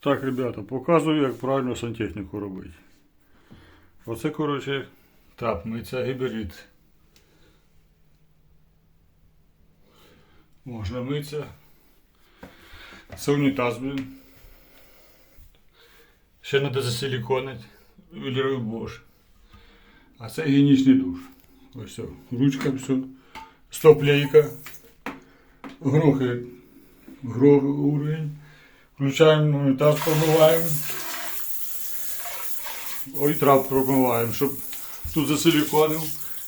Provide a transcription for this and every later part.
Так, ребята, показую, як правильно сантехніку робити. Оце, коротше, трап, миться гіберит. Можна митися. Це унітаз, блін. Ще треба засиліконити. Вілірую боже. А це гігієнічний душ. Ось все. Ручка, все. Стоп-лейка. Грохи. Грох уровень. Включаємо унітаз, промиваємо. Ой, трап промиваємо, щоб тут засиліконив.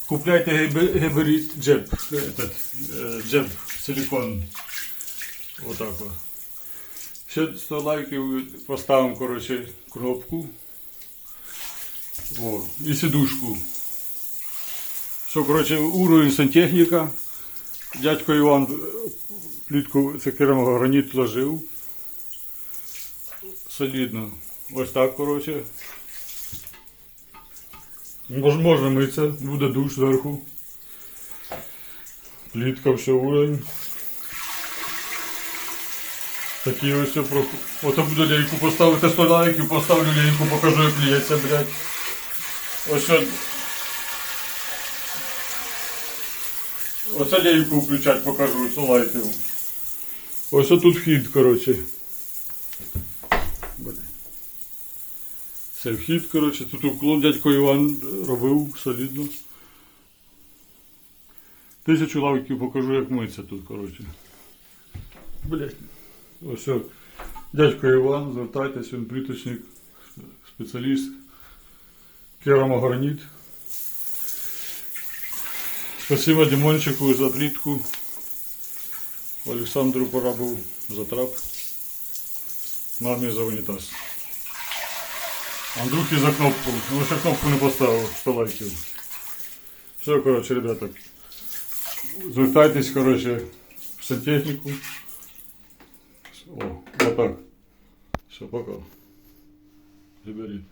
Купляйте гіберит джеб. Этот, е, джеб силікон. Отак от. Ще 100 лайків поставимо, коротше, кнопку. О, і сидушку. Що, коротше, уровень сантехніка. Дядько Іван е, плітку це керамограніт ложив. Солідно. Ось так, коротше. Мож, можна митися, буде душ зверху. Плітка, все уровень. Такі ось все про. Ото буду лейку поставити 100 лайків, поставлю лейку, покажу, як лється, блядь. Ось що. Оце лейку включать, покажу, 100 лайків. Ось тут вхід, коротше. Блядь. Це вхід, коротше, тут уклон дядько Іван робив солідно. Тисячу лайків покажу, як миться тут, коротше. Блять. Ось. Дядько Іван, звертайтесь, він пліточник, спеціаліст. Керамограніт. Спасибо Димончику за плітку. Олександру Порабу за трап. Мамі за унітаз. Андрюхи за кнопку. Ну ще кнопку не поставив, 100 лайків. Все, коротше, ребята. Звертайтесь, коротше, в сантехніку. О, отак. Все, пока. Заберіть.